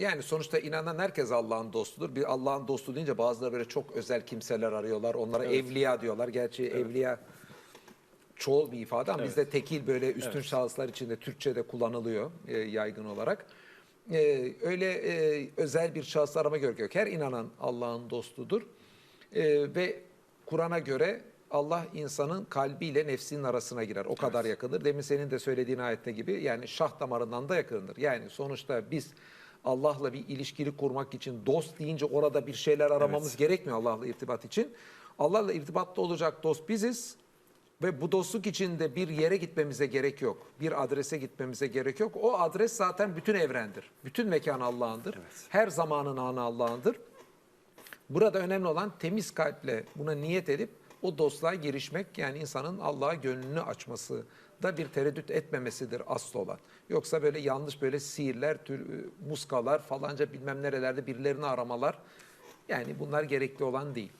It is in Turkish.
Yani sonuçta inanan herkes Allah'ın dostudur. Bir Allah'ın dostu deyince bazıları böyle çok özel kimseler arıyorlar. Onlara evliya diyorlar. Gerçi evliya çoğul bir ifade ama bizde tekil böyle üstün şahıslar içinde Türkçe'de kullanılıyor e, yaygın olarak. E, öyle e, özel bir şahıs arama gerek yok. Her inanan Allah'ın dostudur. E, ve Kur'an'a göre Allah insanın kalbiyle nefsinin arasına girer. O kadar yakındır. Demin senin de söylediğin ayette gibi yani şah damarından da yakındır. Yani sonuçta biz Allah'la bir ilişkili kurmak için dost deyince orada bir şeyler aramamız gerekmiyor Allah'la irtibat için. Allah'la irtibatta olacak dost biziz. Ve bu dostluk içinde bir yere gitmemize gerek yok. Bir adrese gitmemize gerek yok. O adres zaten bütün evrendir. Bütün mekan Allah'ındır. Her zamanın anı Allah'ındır. Burada önemli olan temiz kalple buna niyet edip o dostluğa girişmek yani insanın Allah'a gönlünü açması da bir tereddüt etmemesidir asıl olan. Yoksa böyle yanlış böyle sihirler, tür, e, muskalar falanca bilmem nerelerde birilerini aramalar yani bunlar gerekli olan değil.